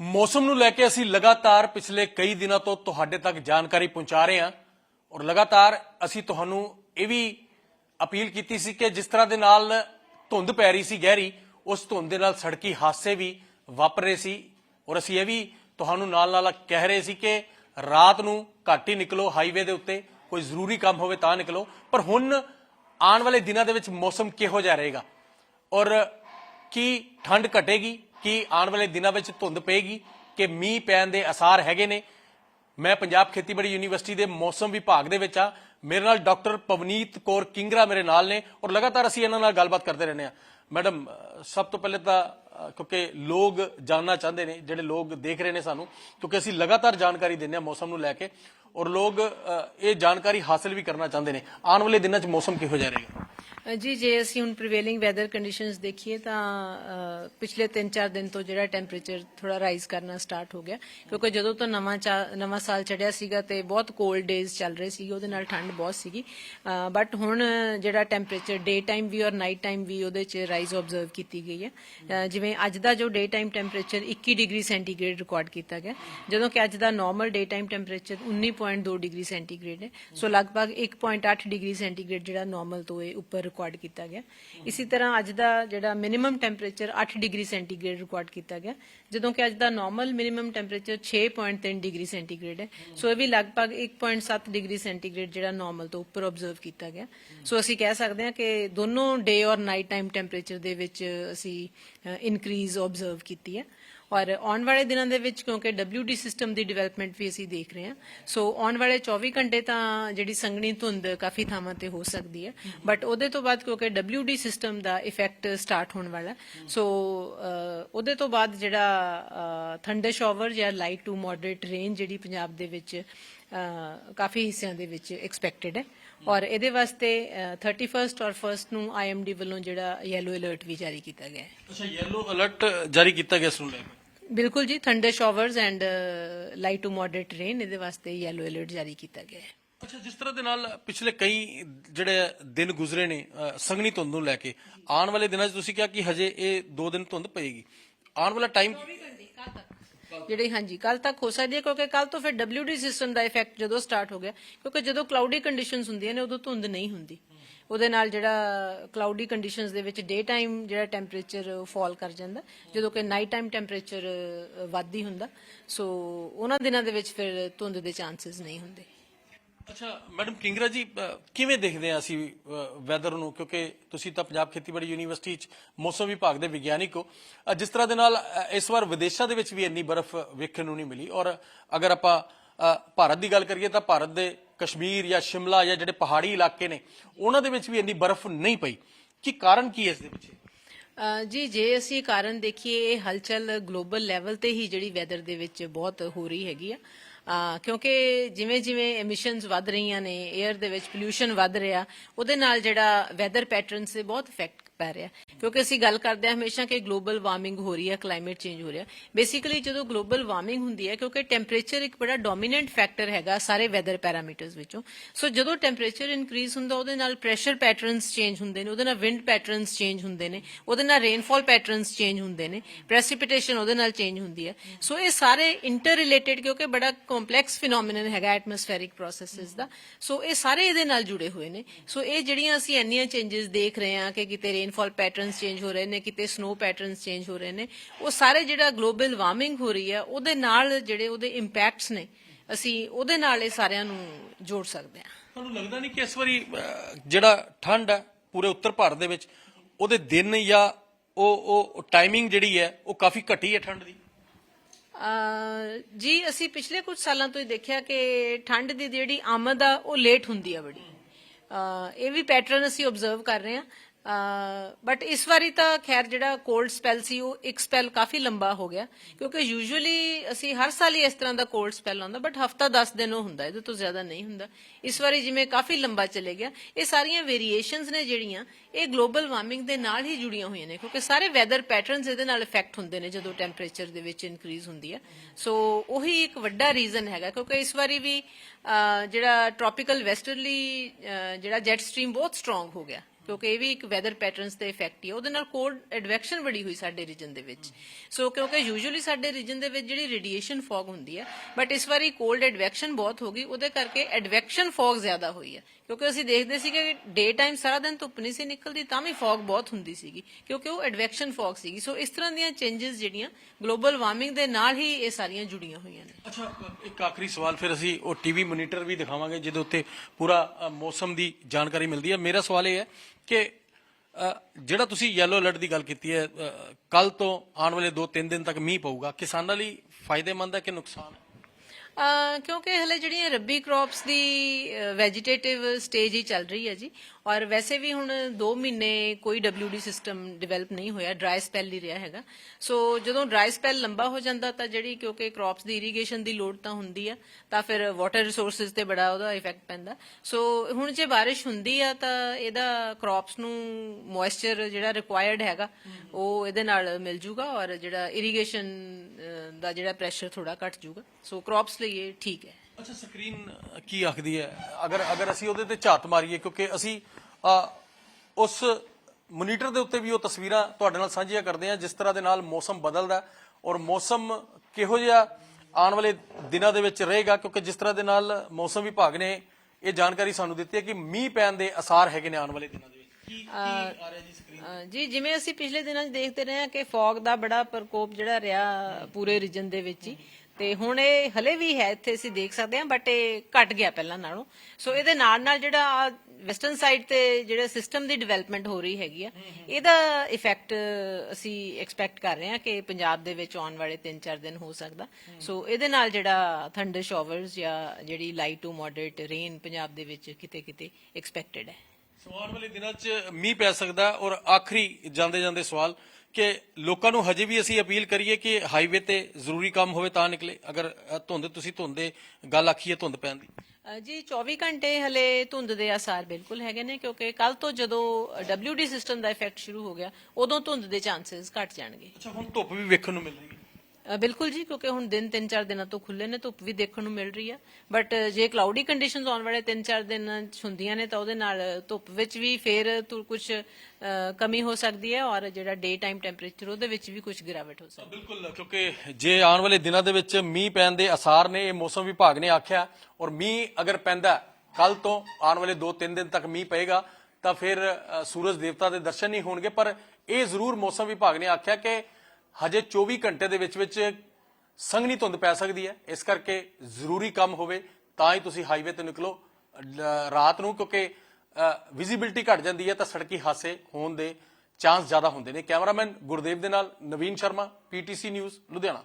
ਮੌਸਮ ਨੂੰ ਲੈ ਕੇ ਅਸੀਂ ਲਗਾਤਾਰ ਪਿਛਲੇ ਕਈ ਦਿਨਾਂ ਤੋਂ ਤੁਹਾਡੇ ਤੱਕ ਜਾਣਕਾਰੀ ਪਹੁੰਚਾ ਰਹੇ ਹਾਂ ਔਰ ਲਗਾਤਾਰ ਅਸੀਂ ਤੁਹਾਨੂੰ ਇਹ ਵੀ ਅਪੀਲ ਕੀਤੀ ਸੀ ਕਿ ਜਿਸ ਤਰ੍ਹਾਂ ਦੇ ਨਾਲ ਧੁੰਦ ਪੈ ਰਹੀ ਸੀ, ਗਹਿਰੀ, ਉਸ ਧੁੰਦ ਦੇ ਨਾਲ ਸੜਕੀ ਹਾਦਸੇ ਵੀ ਵਾਪਰ ਰਹੇ ਸੀ ਔਰ ਅਸੀਂ ਇਹ ਵੀ ਤੁਹਾਨੂੰ ਨਾਲ ਨਾਲ ਕਹਿ ਰਹੇ ਸੀ ਕਿ ਰਾਤ ਨੂੰ ਘੱਟ ਹੀ ਨਿਕਲੋ ਹਾਈਵੇ ਦੇ ਉੱਤੇ ਕੋਈ ਜ਼ਰੂਰੀ ਕੰਮ ਹੋਵੇ ਤਾਂ ਨਿਕਲੋ, ਪਰ ਹੁਣ ਆਉਣ ਵਾਲੇ ਦਿਨਾਂ ਦੇ ਵਿੱਚ ਮੌਸਮ ਕਿਹੋ ਜਿਹਾ ਰਹੇਗਾ? ਔਰ ਕੀ ਠੰਡ ਘਟੇਗੀ? ਕਿ ਆਉਣ ਵਾਲੇ ਦਿਨਾਂ ਵਿੱਚ ਧੁੰਦ ਪਏਗੀ ਕਿ ਮੀਂਹ ਪੈਣ ਦੇ ਅਸਾਰ ਹੈਗੇ ਨੇ। ਮੈਂ ਪੰਜਾਬ ਖੇਤੀਬਾੜੀ ਯੂਨੀਵਰਸਿਟੀ ਦੇ ਮੌਸਮ ਵਿਭਾਗ ਦੇ ਵਿੱਚ ਆ। ਮੇਰੇ ਨਾਲ ਡਾਕਟਰ ਪਵਨੀਤ ਕੌਰ ਕਿੰਗਰਾ ਮੇਰੇ ਨਾਲ ਨੇ ਔਰ ਲਗਾਤਾਰ ਅਸੀਂ ਇਹਨਾਂ ਨਾਲ ਗੱਲਬਾਤ ਕਰਦੇ ਰਹਿੰਦੇ ਆ ਮੈਡਮ, ਸਭ ਤੋਂ ਪਹਿਲੇ ਤਾਂ ਕਿਉਂਕਿ ਲੋਕ ਜਾਣਨਾ ਚਾਹੁੰਦੇ ਨੇ, ਜਿਹੜੇ ਲੋਕ ਦੇਖ ਰਹੇ ਨੇ ਸਾਨੂੰ, ਕਿਉਂਕਿ ਅਸੀਂ ਲਗਾਤਾਰ ਜਾਣਕਾਰੀ ਦਿੰਦੇ ਆ ਮੌਸਮ ਨੂੰ ਲੈ ਕੇ ਔਰ ਲੋਕ ਇਹ ਜਾਣਕਾਰੀ ਹਾਸਲ ਵੀ ਕਰਨਾ ਚਾਹੁੰਦੇ ਨੇ। ਆਉਣ ਵਾਲੇ ਦਿਨਾਂ 'ਚ ਮੌਸਮ ਕਿਹੋ ਜਿਹਾ ਰਹੇਗਾ? ਜੀ, ਜੇ ਅਸੀਂ ਹੁਣ ਪ੍ਰੀਵੇਲਿੰਗ ਵੈਦਰ ਕੰਡੀਸ਼ਨਸ ਦੇਖੀਏ ਤਾਂ ਪਿਛਲੇ 3-4 ਦਿਨ ਤੋਂ ਜਿਹੜਾ ਟੈਂਪਰੇਚਰ ਥੋੜਾ ਰਾਈਜ਼ ਕਰਨਾ ਸਟਾਰਟ ਹੋ ਗਿਆ। ਕਿਉਂਕਿ ਜਦੋਂ ਤੋਂ ਨਵਾਂ ਚਾ- ਨਵਾਂ ਸਾਲ ਚੜਿਆ ਸੀਗਾ ਤੇ ਬਹੁਤ ਕੋਲਡ ਡੇਜ਼ ਚੱਲ ਰਹੇ ਸੀ ਉਹਦੇ ਨਾਲ ਠੰਡ ਬਹੁਤ ਸੀਗੀ। ਬਟ ਹੁਣ ਜਿਹੜਾ ਟੈਂਪਰੇਚਰ ਡੇ ਟਾਈਮ ਵੀ ਔਰ ਨਾਈਟ ਟਾਈਮ ਵੀ ਉਹਦੇ ਚ ਰਾਈਜ਼ ਆਬਜ਼ਰਵ ਕੀਤੀ ਗਈ ਹੈ। ਜਿਵੇਂ ਅੱਜ ਦਾ ਜੋ day time temperature 21 degree centigrade record ਕੀਤਾ ਗਿਆ। ਜਦੋਂ ਕਿ ਅੱਜ ਦਾ normal day time temperature 19.2 degree centigrade ਹੈ। ਸੋ ਲਗਭਗ 1.8 ਡਿਗਰੀ ਸੈਂਟੀਗ੍ਰੇਡ ਜਿਹੜਾ ਨਾਰਮਲ ਤੋਂ ਇਹ ਉੱਪਰ ਰਿਕਾਰਡ ਕੀਤਾ ਗਿਆ। ਇਸੇ ਤਰ੍ਹਾਂ ਅੱਜ ਦਾ ਜਿਹੜਾ minimum temperature 8 degree centigrade record ਕੀਤਾ ਗਿਆ। ਜਦੋਂ ਕਿ ਅੱਜ ਦਾ normal minimum temperature 6.3 degree centigrade ਹੈ। ਸੋ ਇਹ ਵੀ ਲਗਭਗ 1.7 ਡਿਗਰੀ ਸੈਂਟੀਗ੍ਰੇਡ ਜਿਹੜਾ ਨਾਰਮਲ ਤੋਂ ਉੱਪਰ ਆਬਜ਼ਰਵ ਕੀਤਾ ਗਿਆ। ਸੋ ਅਸੀਂ ਕਹਿ ਸਕਦੇ ਹਾਂ ਕਿ ਦੋਨੋਂ ਡੇ ਔਰ ਨਾਈਟ ਟਾਈਮ ਟੈਂਪਰੇਚਰ ਦੇ ਵਿੱਚ ਅਸੀਂ ਇਨਕਰੀਜ਼ ਆਬਜ਼ਰਵ ਕੀਤੀ ਹੈ। ਔਰ ਆਉਣ ਵਾਲੇ ਦਿਨਾਂ ਦੇ ਵਿੱਚ ਕਿਉਂਕਿ WD ਸਿਸਟਮ ਦੀ ਡਿਵੈਲਪਮੈਂਟ ਵੀ ਅਸੀਂ ਦੇਖ ਰਹੇ ਹਾਂ। ਸੋ ਆਉਣ ਵਾਲੇ 24 ਘੰਟੇ ਤਾਂ ਜਿਹੜੀ ਸੰਘਣੀ ਧੁੰਦ ਕਾਫੀ ਥਾਵਾਂ ਤੇ ਹੋ ਸਕਦੀ ਹੈ। ਬਟ ਉਹਦੇ ਤੋਂ ਬਾਅਦ ਕਿਉਂਕਿ WD ਸਿਸਟਮ ਦਾ ਇਫੈਕਟ ਸਟਾਰਟ ਹੋਣ ਵਾਲਾ ਸੋ ਅਹ, ਉਹਦੇ ਤੋਂ ਬਾਅਦ ਜਿਹੜਾ ਥੰਡਰ ਸ਼ਾਵਰ ਜਾਂ ਲਾਈਟ ਟੂ ਮੋਡਰੇਟ ਰੇਨ ਜਿਹੜੀ ਪੰਜਾਬ ਦੇ ਵਿੱਚ ਕਾਫੀ ਹਿੱਸਿਆਂ ਦੇ ਵਿੱਚ ਐਕਸਪੈਕਟਡ ਹੈ। ਔਰ ਇਹਦੇ ਵਾਸਤੇ ਅਹ, 31st ਔਰ 1st ਨੂੰ IMD ਵੱਲੋਂ ਜਿਹੜਾ ਯੈਲੋ ਅਲਰਟ ਵੀ ਜਾਰੀ ਕੀਤਾ ਗਿਆ ਹੈ। ਅੱਛਾ ਯੈਲੋ ਅਲਰਟ ਜਾਰੀ ਕੀਤਾ ਗਿਆ ਇਸ ਨੂੰ ਲੈ ਕੇ ਬਿਲਕੁਲ ਜੀ thunder showers and light to moderate rain ਇਹਦੇ ਵਾਸਤੇ ਯੈਲੋ ਅਲਰਟ ਜਾਰੀ ਕੀਤਾ ਗਿਆ ਹੈ। ਅੱਛਾ ਜਿਸ ਤਰ੍ਹਾਂ ਦੇ ਨਾਲ ਪਿਛਲੇ ਕਈ ਜਿਹੜੇ ਦਿਨ ਗੁਜ਼ਰੇ ਨੇ ਸੰਘਣੀ ਧੁੰਦ ਨੂੰ ਲੈ ਕੇ ਆਉਣ ਵਾਲੇ ਦਿਨਾਂ 'ਚ ਤੁਸੀਂ ਕਿਹਾ ਕਿ ਹਜੇ ਇਹ 2 ਦਿਨ ਧੁੰਦ ਪਏਗੀ। ਆਉਣ ਵਾਲਾ ਟਾਈਮ ਜਿਹੜੇ ਹਾਂਜੀ ਕੱਲ ਤੱਕ ਹੋ ਸਕਦੀ ਹੈ ਕਿਉਂਕਿ ਕੱਲ ਤੋਂ ਫਿਰ WD ਸਿਸਟਮ ਦਾ ਇਫੈਕਟ ਜਦੋਂ ਸਟਾਰਟ ਹੋ ਗਿਆ ਕਿਉਂਕਿ ਜਦੋਂ ਕਲਾਉਡੀ ਕੰਡੀਸ਼ਨਸ ਹੁੰਦੀਆਂ ਨੇ ਉਦੋਂ ਧੁੰਦ ਨਹੀਂ ਹੁੰਦੀ। ਉਹਦੇ ਨਾਲ ਜਿਹੜਾ ਕਲਾਉਡੀ ਕੰਡੀਸ਼ਨਸ ਦੇ ਵਿੱਚ ਡੇ ਟਾਈਮ ਜਿਹੜਾ ਟੈਂਪਰੇਚਰ ਫਾਲ ਕਰ ਜਾਂਦਾ, ਜਦੋਂ ਕਿ ਨਾਈਟ ਟਾਈਮ ਟੈਂਪਰੇਚਰ ਵੱਧਦੀ ਹੁੰਦਾ, ਸੋ ਉਹਨਾਂ ਦਿਨਾਂ ਦੇ ਵਿੱਚ ਫਿਰ ਧੁੰਦ ਦੇ ਚਾਂਸਸ ਨਹੀਂ ਹੁੰਦੇ। ਅੱਛਾ, ਮੈਡਮ ਕਿੰਗਰਾ ਜੀ ਕਿਵੇਂ ਦੇਖਦੇ ਆ ਅਸੀਂ ਵੈਦਰ ਨੂੰ? ਕਿਉਂਕਿ ਤੁਸੀਂ ਤਾਂ ਪੰਜਾਬ ਖੇਤੀਬਾੜੀ ਯੂਨੀਵਰਸਿਟੀ 'ਚ ਮੌਸਮ ਵਿਭਾਗ ਦੇ ਵਿਗਿਆਨਿਕ ਹੋ। ਜਿਸ ਤਰ੍ਹਾਂ ਦੇ ਨਾਲ ਇਸ ਵਾਰ ਵਿਦੇਸ਼ਾਂ ਦੇ ਵਿੱਚ ਵੀ ਇੰਨੀ ਬਰਫ਼ ਵੇਖਣ ਨੂੰ ਨਹੀਂ ਮਿਲੀ। ਔਰ ਅਗਰ ਆਪਾਂ ਭਾਰਤ ਦੀ ਗੱਲ ਕਰੀਏ ਤਾਂ ਭਾਰਤ ਦੇ ਕਸ਼ਮੀਰ ਜਾਂ ਸ਼ਿਮਲਾ ਜਾਂ ਜਿਹੜੇ ਪਹਾੜੀ ਇਲਾਕੇ ਨੇ, ਉਹਨਾਂ ਦੇ ਵਿੱਚ ਵੀ ਇੰਨੀ ਬਰਫ਼ ਨਹੀਂ ਪਈ। ਕੀ ਕਾਰਨ ਕੀ ਹੈ ਇਸ ਦੇ ਪਿੱਛੇ? ਜੀ, ਜੇ ਅਸੀਂ ਕਾਰਨ ਦੇਖੀਏ, ਇਹ ਹਲਚਲ ਗਲੋਬਲ ਲੈਵਲ ਤੇ ਹੀ ਜਿਹੜੀ ਵੈਦਰ ਦੇ ਵਿੱਚ ਬਹੁਤ ਹੋ ਰਹੀ ਹੈਗੀ ਆ। ਕਿਉਂਕਿ ਜਿਵੇਂ ਜਿਵੇਂ ਐਮਿਸ਼ਨਸ ਵੱਧ ਰਹੀਆਂ ਨੇ 에ਅਰ ਦੇ ਵਿੱਚ ਪੋਲੂਸ਼ਨ ਵੱਧ ਰਿਹਾ, ਉਹਦੇ ਨਾਲ ਜਿਹੜਾ ਵੈਦਰ ਪੈਟਰਨਸ ਤੇ ਬਹੁਤ ਇਫੈਕਟ ਪੈ ਰਿਹਾ ਕਿਉਂਕਿ ਅਸੀਂ ਗੱਲ ਕਰਦੇ ਹਾਂ ਹਮੇਸ਼ਾ ਕਿ ਗਲੋਬਲ ਵਾਰਮਿੰਗ ਹੋ ਰਹੀ ਹੈ ਕਲਾਈਮੇਟ ਚੇਂਜ ਹੋ ਰਿਹਾ ਬੇਸਿਕਲੀ ਜਦੋਂ ਗਲੋਬਲ ਵਾਰਮਿੰਗ ਹੁੰਦੀ ਹੈ, ਕਿਉਂਕਿ ਟੈਂਪਰੇਚਰ ਇੱਕ ਬੜਾ ਡੋਮੀਨੈਂਟ ਫੈਕਟਰ ਹੈਗਾ ਸਾਰੇ ਵੈਦਰ ਪੈਰਾਮੀਟਰਸ ਵਿੱਚੋਂ। ਸੋ ਜਦੋਂ ਟੈਂਪਰੇਚਰ ਇਨਕਰੀਜ਼ ਹੁੰਦਾ, ਉਹਦੇ ਨਾਲ ਪ੍ਰੈਸ਼ਰ ਪੈਟਰਨਸ ਚੇਂਜ ਹੁੰਦੇ ਨੇ, ਉਹਦੇ ਨਾਲ ਵਿੰਡ ਪੈਟਰਨਸ ਚੇਂਜ ਹੁੰਦੇ ਨੇ, ਉਹਦੇ ਨਾਲ ਰੇਨਫਾਲ ਪੈਟਰਨਸ ਚੇਂਜ ਹੁੰਦੇ ਨੇ ਪ੍ਰੈਸਿਪਿਟੇਸ਼ਨ ਉਹਦੇ ਨਾਲ ਚੇਂਜ ਹੁੰਦੀ ਹੈ। ਸੋ ਇਹ ਸਾਰੇ ਇੰਟਰ ਰਿਲੇਟਡ ਕਿਉਂਕਿ ਬੜਾ ਕੰਪਲੈਕਸ ਫਿਨੋਮੀਨਨ ਹੈਗਾ ਐਟਮੋਸਫੈਰਿਕ ਪ੍ਰੋਸੈਸਸ ਦਾ। ਸੋ ਇਹ ਸਾਰੇ ਇਹਦੇ ਨਾਲ ਜੁੜੇ ਹੋਏ ਨੇ। ਸੋ ਇਹ ਜਿਹੜੀਆਂ ਅਸੀਂ ਇੰਨੀਆਂ ਚੇਂजेस ਦੇਖ ਰਹੇ ਹਾਂ ਕਿ ਕਿਤੇ ਰੇਨਫਾਲ ਪੈਟਰਨਸ ਚੇਂਜ ਹੋ ਰਹੇ ਨੇ ਕਿਤੇ ਸਨੋ ਪੈਟਰਨਸ ਚੇਂਜ ਹੋ ਰਹੇ ਨੇ ਉਹ ਸਾਰੇ ਜਿਹੜਾ ਗਲੋਬਲ ਵਾਰਮਿੰਗ ਹੋ ਰਹੀ ਹੈ ਉਹਦੇ ਨਾਲ ਜਿਹੜੇ ਉਹਦੇ ਇੰਪੈਕਟਸ ਨੇ ਅਸੀਂ ਉਹਦੇ ਨਾਲ ਇਹ ਸਾਰਿਆਂ ਨੂੰ ਜੋੜ ਸਕਦੇ ਹਾਂ। ਤੁਹਾਨੂੰ ਲੱਗਦਾ ਨਹੀਂ ਕਿ ਇਸ ਵਾਰੀ ਜਿਹੜਾ ਠੰਡ ਹੈ ਪੂਰੇ ਉੱਤਰ ਭਾਰਤ ਦੇ ਵਿੱਚ ਉਹਦੇ ਦਿਨ ਜਾਂ ਉਹ ਉਹ ਟਾਈਮਿੰਗ ਜਿਹੜੀ ਹੈ ਉਹ ਕਾਫੀ ਘਟੀ ਹੈ ਠੰਡ ਦੀ? ਜੀ ਅਸੀਂ ਪਿਛਲੇ ਕੁਝ ਸਾਲਾਂ ਤੋਂ ਹੀ ਦੇਖਿਆ ਕਿ ਠੰਡ ਦੀ ਜਿਹੜੀ ਆਮਦ ਆ ਉਹ ਲੇਟ ਹੁੰਦੀ ਆ ਬੜੀ। ਇਹ ਵੀ ਪੈਟਰਨ ਅਸੀਂ ਆਬਜ਼ਰਵ ਕਰ ਰਹੇ ਹਾਂ। ਬਟ ਇਸ ਵਾਰੀ ਤਾਂ ਖੈਰ ਜਿਹੜਾ ਕੋਲਡ ਸਪੈਲ ਸੀ, ਉਹ ਇੱਕ ਸਪੈਲ ਕਾਫੀ ਲੰਬਾ ਹੋ ਗਿਆ, ਕਿਉਂਕਿ ਯੂਜੂਅਲੀ ਅਸੀਂ ਹਰ ਸਾਲ ਹੀ ਇਸ ਤਰ੍ਹਾਂ ਦਾ ਕੋਲਡ ਸਪੈਲ ਆਉਂਦਾ ਬਟ ਹਫਤਾ 10 ਦਿਨ ਉਹ ਹੁੰਦਾ, ਇਹਦੇ ਤੋਂ ਜ਼ਿਆਦਾ ਨਹੀਂ ਹੁੰਦਾ। ਇਸ ਵਾਰੀ ਜਿਵੇਂ ਕਾਫੀ ਲੰਬਾ ਚਲੇ ਗਿਆ, ਇਹ ਸਾਰੀਆਂ ਵੇਰੀਏਸ਼ਨਸ ਨੇ ਜਿਹੜੀਆਂ, ਇਹ ਗਲੋਬਲ ਵਾਰਮਿੰਗ ਦੇ ਨਾਲ ਹੀ ਜੁੜੀਆਂ ਹੋਈਆਂ ਨੇ, ਕਿਉਂਕਿ ਸਾਰੇ ਵੈਦਰ ਪੈਟਰਨਸ ਇਹਦੇ ਨਾਲ ਇਫੈਕਟ ਹੁੰਦੇ ਨੇ, ਜਦੋਂ ਟੈਂਪਰੇਚਰ ਦੇ ਵਿੱਚ ਇਨਕਰੀਜ਼ ਹੁੰਦੀ ਹੈ। ਸੋ ਉਹੀ ਇੱਕ ਵੱਡਾ ਰੀਜ਼ਨ ਹੈਗਾ, ਕਿਉਂਕਿ ਇਸ ਵਾਰੀ ਵੀ ਜਿਹੜਾ ਟ੍ਰੋਪੀਕਲ ਵੈਸਟਰਲੀ ਜਿਹੜਾ ਜੈਟ ਸਟ੍ਰੀਮ ਬਹੁਤ ਸਟਰੋਂਗ ਹੋ ਗਿਆ। ਕਿਉਂਕਿ ਇਹ ਵੀ ਇੱਕ ਵੈਦਰ ਪੈਟਰਨਸ ਤੇ ਇਫੈਕਟ ਹੀ ਹੈ ਉਹਦੇ ਨਾਲ ਕੋਲਡ ਐਡਵੈਕਸ਼ਨ ਬੜੀ ਹੋਈ ਸਾਡੇ ਰੀਜਨ ਦੇ ਵਿੱਚ। ਸੋ ਕਿਉਂਕਿ ਯੂਜੂਲੀ ਸਾਡੇ ਰੀਜਨ ਦੇ ਵਿੱਚ ਜਿਹੜੀ ਰੇਡੀਏਸ਼ਨ ਫੌਗ ਹੁੰਦੀ ਹੈ ਬਟ ਇਸ ਵਾਰੀ ਕੋਲਡ ਐਡਵੈਕਸ਼ਨ ਬਹੁਤ ਹੋ ਗਈ। ਉਹਦੇ ਕਰਕੇ ਐਡਵੈਕਸ਼ਨ ਫੌਗ ਜ਼ਿਆਦਾ ਹੋਈ ਹੈ ਕਿਉਂਕਿ ਅਸੀਂ ਦੇਖਦੇ ਸੀਗੇ ਕਿ ਡੇ ਟਾਈਮ ਸਾਰਾ ਦਿਨ ਧੁੱਪ ਨਹੀਂ ਸੀ ਨਿਕਲਦੀ, ਤਾਂ ਵੀ ਫੌਗ ਬਹੁਤ ਹੁੰਦੀ ਸੀਗੀ, ਕਿਉਂਕਿ ਉਹ ਐਡਵੈਕਸ਼ਨ ਫੌਗ ਸੀਗੀ। ਸੋ ਇਸ ਤਰ੍ਹਾਂ ਦੀਆਂ ਚੇਂਜਸ ਜਿਹੜੀਆਂ ਗਲੋਬਲ ਵਾਰਮਿੰਗ ਦੇ ਨਾਲ ਹੀ ਇਹ ਸਾਰੀਆਂ ਜੁੜੀਆਂ ਹੋਈਆਂ ਨੇ। ਅੱਛਾ, ਇੱਕ ਆਖਰੀ ਸਵਾਲ ਫਿਰ ਅਸੀਂ ਉਹ ਟੀਵੀ ਮੋਨੀਟਰ ਵੀ ਦਿਖਾਵਾਂਗੇ, ਜਿਹਦੇ ਉੱਤੇ ਪੂਰਾ ਮੌਸਮ ਦੀ ਜਾਣਕਾਰੀ ਮਿਲਦੀ ਹੈ। ਮੇਰਾ ਸਵਾਲ ਇਹ ਹੈ ਕਿ ਜਿਹੜਾ ਤੁਸੀਂ ਯੈਲੋ ਅਲਰਟ ਦੀ ਗੱਲ ਕੀਤੀ ਹੈ ਕੱਲ ਤੋਂ ਆਉਣ ਵਾਲੇ 2-3 ਦਿਨ ਤੱਕ ਮੀਂਹ ਪਊਗਾ, ਕਿਸਾਨਾਂ ਲਈ ਫਾਇਦੇਮੰਦ ਹੈ ਕਿ ਨੁਕਸਾਨ ਹੈ? ਕਿਉਂਕਿ ਹਲੇ ਜਿਹੜੀਆਂ ਰੱਬੀ ਕ੍ਰੌਪਸ ਦੀ ਵੈਜੀਟੇਟਿਵ ਸਟੇਜ ਹੀ ਚੱਲ ਰਹੀ ਹੈ ਜੀ। ਔਰ ਵੈਸੇ ਵੀ ਹੁਣ 2 ਮਹੀਨੇ ਕੋਈ WD ਸਿਸਟਮ ਡਿਵੈਲਪ ਨਹੀਂ ਹੋਇਆ ਡਰਾਈ ਸਪੈਲ ਹੀ ਰਿਹਾ ਹੈਗਾ। ਸੋ ਜਦੋਂ ਡਰਾਈ ਸਪੈਲ ਲੰਬਾ ਹੋ ਜਾਂਦਾ ਤਾਂ ਜਿਹੜੀ ਕਿਉਂਕਿ ਕ੍ਰੌਪਸ ਦੀ ਇਰੀਗੇਸ਼ਨ ਦੀ ਲੋੜ ਤਾਂ ਹੁੰਦੀ ਆ, ਤਾਂ ਫਿਰ ਵਾਟਰ ਰਿਸੋਰਸਸ ਤੇ ਬੜਾ ਉਹਦਾ ਇਫੈਕਟ ਪੈਂਦਾ। ਸੋ ਹੁਣ ਜੇ ਬਾਰਿਸ਼ ਹੁੰਦੀ ਆ ਤਾਂ ਇਹਦਾ ਕ੍ਰੌਪਸ ਨੂੰ ਮੋਇਸਚਰ ਜਿਹੜਾ ਰਿਕੁਆਇਰਡ ਹੈਗਾ, ਉਹ ਇਹਦੇ ਨਾਲ ਮਿਲ ਜੂਗਾ ਔਰ ਜਿਹੜਾ ਇਰੀਗੇਸ਼ਨ ਦਾ ਜਿਹੜਾ ਪ੍ਰੈਸ਼ਰ ਥੋੜਾ ਘਟ ਜੂਗਾ। ਸੋ ਕ੍ਰੌਪਸ ਲਈ ਇਹ ਠੀਕ ਹੈ। ਅੱਛਾ ਸਕਰੀਨ ਕੀ ਆਖਦੀ ਹੈ? ਅਗਰ ਅਗਰ ਅਸੀਂ ਉਹਦੇ ਤੇ ਝਾਤ ਮਾਰੀਏ ਕਿਉਂਕਿ ਅਸੀਂ ਅ, ਉਸ ਮੋਨੀਟਰ ਦੇ ਉੱਤੇ ਵੀ ਉਹ ਤਸਵੀਰਾਂ ਤੁਹਾਡੇ ਨਾਲ ਸਾਂਝੀਆਂ ਕਰਦੇ ਹਾਂ ਜਿਸ ਤਰ੍ਹਾਂ ਦੇ ਨਾਲ ਮੌਸਮ ਬਦਲਦਾ ਹੈ ਔਰ ਮੌਸਮ ਕਿਹੋ ਜਿਹਾ ਆਉਣ ਵਾਲੇ ਦਿਨਾਂ ਦੇ ਵਿੱਚ ਰਹੇਗਾ ਕਿਉਂਕਿ ਜਿਸ ਤਰ੍ਹਾਂ ਦੇ ਨਾਲ ਮੌਸਮ ਵਿਭਾਗ ਨੇ ਇਹ ਜਾਣਕਾਰੀ ਸਾਨੂੰ ਦਿੱਤੀ ਹੈ ਕਿ ਮੀਂਹ ਪੈਣ ਦੇ ਅਸਾਰ ਹੈਗੇ ਨੇ ਆਉਣ ਵਾਲੇ ਦਿਨਾਂ ਦੇ ਜੀ ਜਿਵੇਂ ਅਸੀਂ ਪਿਛਲੇ ਦਿਨਾਂ 'ਚ ਦੇਖਦੇ ਰਹੇ ਹਾਂ ਕਿ ਫੌਗ ਦਾ ਬੜਾ ਪ੍ਰਕੋਪ ਜਿਹੜਾ ਰਿਹਾ ਪੂਰੇ ਰੀਜਨ ਦੇ ਵਿੱਚ ਹੀ। ਤੇ ਹੁਣ ਇਹ ਹਲੇ ਵੀ ਹੈ ਇੱਥੇ ਅਸੀਂ ਦੇਖ ਸਕਦੇ ਹਾਂ ਬਟ ਇਹ ਘਟ ਗਿਆ ਪਹਿਲਾਂ ਨਾਲੋਂ। ਸੋ ਇਹਦੇ ਨਾਲ ਨਾਲ ਜਿਹੜਾ ਵੈਸਟਰਨ ਸਾਈਡ ਤੇ ਜਿਹੜਾ ਸਿਸਟਮ ਦੀ ਡਿਵੈਲਪਮੈਂਟ ਹੋ ਰਹੀ ਹੈਗੀ ਆ ਇਹਦਾ ਇਫੈਕਟ ਅਸੀਂ ਐਕਸਪੈਕਟ ਕਰ ਰਹੇ ਹਾਂ ਕਿ ਪੰਜਾਬ ਦੇ ਵਿੱਚ ਆਉਣ ਵਾਲੇ 3-4 ਦਿਨ ਹੋ ਸਕਦਾ। ਸੋ ਇਹਦੇ ਨਾਲ ਜਿਹੜਾ ਥੰਡਰ ਸ਼ਾਵਰਸ ਜਾਂ ਜਿਹੜੀ light to moderate rain Punjab ਦੇ ਵਿੱਚ ਕਿਤੇ ਕਿਤੇ ਐਕਸਪੈਕਟਡ ਹੈ। ਸੋ ਆਉਣ ਵਾਲੇ ਦਿਨਾਂ 'ਚ ਮੀਂਹ ਪੈ ਸਕਦਾ ਔਰ ਆਖਰੀ ਜਾਂਦੇ ਜਾਂਦੇ ਸਵਾਲ ਕਿ ਲੋਕਾਂ ਨੂੰ ਹਜੇ ਵੀ ਅਸੀਂ ਅਪੀਲ ਕਰੀਏ ਕਿ ਹਾਈਵੇ ਤੇ ਜ਼ਰੂਰੀ ਕੰਮ ਹੋਵੇ ਤਾਂ ਨਿਕਲੇ। ਅਗਰ ਧੁੰਦ ਤੁਸੀਂ ਧੁੰਦ ਗੱਲ ਆਖੀਏ ਧੁੰਦ ਪੈਣ ਦੀ। ਜੀ 24 ਘੰਟੇ ਹਲੇ ਧੁੰਦ ਦੇ ਆਸਾਰ ਬਿਲਕੁਲ ਹੈਗੇ ਨੇ ਕਿਉਂਕਿ ਕੱਲ ਤੋਂ ਜਦੋਂ WD ਸਿਸਟਮ ਦਾ ਇਫੈਕਟ ਸ਼ੁਰੂ ਹੋ ਗਿਆ ਉਦੋਂ ਧੁੰਦ ਦੇ ਚਾਂਸਸ ਘਟ ਜਾਣਗੇ। ਅੱਛਾ ਹੁਣ ਧੁੱਪ ਵੀ ਵੇਖਣ ਨੂੰ ਮਿਲ ਰਹੀ ਹੈ। ਅ, ਬਿਲਕੁਲ ਜੀ, ਕਿਉਂਕਿ ਹੁਣ ਦਿਨ 3-4 ਦਿਨਾਂ ਤੋਂ ਖੁੱਲੇ ਨੇ, ਧੁੱਪ ਵੀ ਦੇਖਣ ਨੂੰ ਮਿਲ ਰਹੀ ਆ ਬਟ ਜੇ ਕਲਾਉਡੀ ਕੰਡੀਸ਼ਨਸ ਆਉਣ ਵਾਲੇ 3-4 ਦਿਨ ਹੁੰਦੀਆਂ ਨੇ, ਤਾਂ ਉਹਦੇ ਨਾਲ ਧੁੱਪ ਵਿੱਚ ਵੀ ਫੇਰ ਕੁਝ ਕਮੀ ਹੋ ਸਕਦੀ ਹੈ ਔਰ ਜਿਹੜਾ ਡੇ ਟਾਈਮ ਟੈਂਪਰੇਚਰ ਉਹਦੇ ਵਿੱਚ ਵੀ ਕੁਝ ਗਿਰਾਵਟ ਹੋ ਸਕਦੀ ਹੈ। ਬਿਲਕੁਲ, ਕਿਉਂਕਿ ਜੇ ਆਉਣ ਵਾਲੇ ਦਿਨਾਂ ਦੇ ਵਿੱਚ ਮੀਂਹ ਪੈਣ ਦੇ ਅਸਾਰ ਨੇ, ਇਹ ਮੌਸਮ ਵਿਭਾਗ ਨੇ ਆਖਿਆ, ਔਰ ਮੀਂਹ ਅਗਰ ਪੈਂਦਾ ਕੱਲ ਤੋਂ ਆਉਣ ਵਾਲੇ 2-3 ਦਿਨ ਤੱਕ ਮੀਂਹ ਪਏਗਾ, ਤਾਂ ਫਿਰ ਸੂਰਜ ਦੇਵਤਾ ਦੇ ਦਰਸ਼ਨ ਨਹੀਂ ਹੋਣਗੇ, ਪਰ ਇਹ ਜ਼ਰੂਰ ਮੌਸਮ ਵਿਭਾਗ ਨੇ ਆਖਿਆ ਕਿ ਹਜੇ 24 ਘੰਟੇ ਦੇ ਵਿੱਚ ਵਿੱਚ ਸੰਘਣੀ ਧੁੰਦ ਪੈ ਸਕਦੀ ਹੈ। ਇਸ ਕਰਕੇ ਜ਼ਰੂਰੀ ਕੰਮ ਹੋਵੇ, ਤਾਂ ਹੀ ਤੁਸੀਂ ਹਾਈਵੇ ਤੇ ਨਿਕਲੋ। ਰਾਤ ਨੂੰ, ਕਿਉਂਕਿ ਵਿਜ਼ਿਬਿਲਟੀ ਘਟ ਜਾਂਦੀ ਹੈ, ਤਾਂ ਸੜਕੀ ਹਾਦਸੇ ਹੋਣ ਦੇ ਚਾਂਸ ਜ਼ਿਆਦਾ ਹੁੰਦੇ ਨੇ। ਕੈਮਰਾਮੈਨ ਗੁਰਦੇਵ ਦੇ ਨਾਲ ਨਵੀਨ ਸ਼ਰਮਾ ਪੀਟੀਸੀ ਨਿਊਜ਼, ਲੁਧਿਆਣਾ।